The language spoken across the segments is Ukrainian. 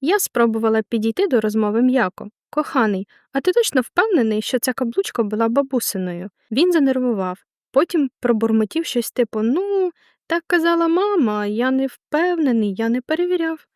Я спробувала підійти до розмови м'яко. Коханий, а ти точно впевнений, що ця каблучка була бабусиною? Він занервував. Потім пробурмотів щось типу: Ну, так казала мама, я не впевнений, я не перевіряв.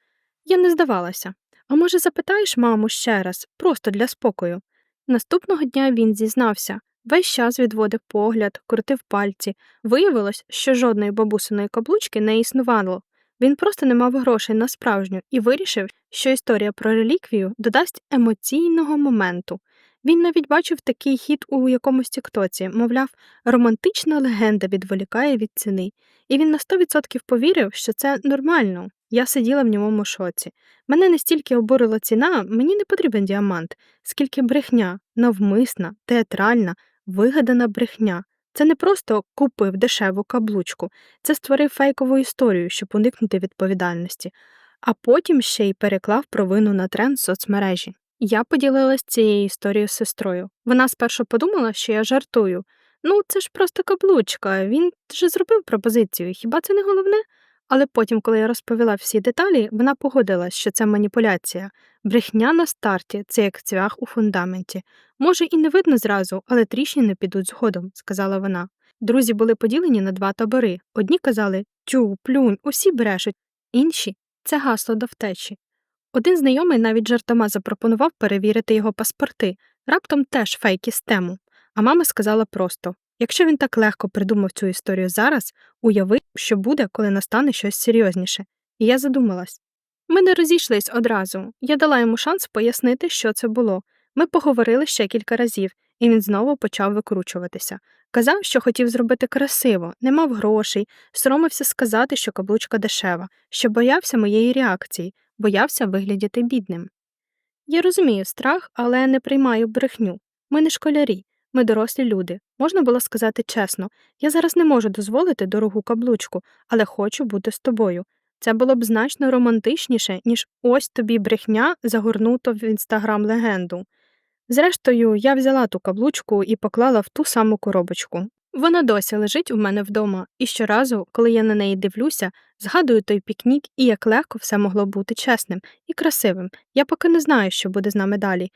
Я не здавалася. А може, запитаєш маму ще раз, просто для спокою. Наступного дня він зізнався, весь час відводив погляд, крутив пальці. Виявилось, що жодної бабусиної каблучки не існувало. Він просто не мав грошей на справжню і вирішив, що історія про реліквію додасть емоційного моменту. Він навіть бачив такий хід у якомусь тіктоці, мовляв, романтична легенда відволікає від ціни, і він на 100% повірив, що це нормально. Я сиділа в ньому шоці. Мене не стільки обурила ціна, мені не потрібен діамант, скільки брехня, навмисна, театральна, вигадана брехня. Це не просто купив дешеву каблучку, це створив фейкову історію, щоб уникнути відповідальності, а потім ще й переклав провину на тренд соцмережі. Я поділилась цією історією з сестрою. Вона спершу подумала, що я жартую. Ну, це ж просто каблучка, він же зробив пропозицію, хіба це не головне? Але потім, коли я розповіла всі деталі, вона погодилась, що це маніпуляція. Брехня на старті це як цвях у фундаменті. Може, і не видно зразу, але тріщини підуть згодом, сказала вона. Друзі були поділені на два табори. Одні казали тю, плюнь, усі брешуть, інші це гасло до втечі. Один знайомий навіть жартома запропонував перевірити його паспорти, раптом теж фейки з тему. А мама сказала просто якщо він так легко придумав цю історію зараз, уяви, що буде, коли настане щось серйозніше. І я задумалась. Ми не розійшлись одразу. Я дала йому шанс пояснити, що це було. Ми поговорили ще кілька разів, і він знову почав викручуватися. Казав, що хотів зробити красиво, не мав грошей, соромився сказати, що каблучка дешева, що боявся моєї реакції, боявся виглядіти бідним. Я розумію страх, але не приймаю брехню. Ми не школярі, ми дорослі люди. Можна було сказати чесно, я зараз не можу дозволити дорогу каблучку, але хочу бути з тобою. Це було б значно романтичніше, ніж ось тобі брехня загорнуто в інстаграм легенду. Зрештою, я взяла ту каблучку і поклала в ту саму коробочку. Вона досі лежить у мене вдома, і щоразу, коли я на неї дивлюся, згадую той пікнік і як легко все могло бути чесним і красивим. Я поки не знаю, що буде з нами далі.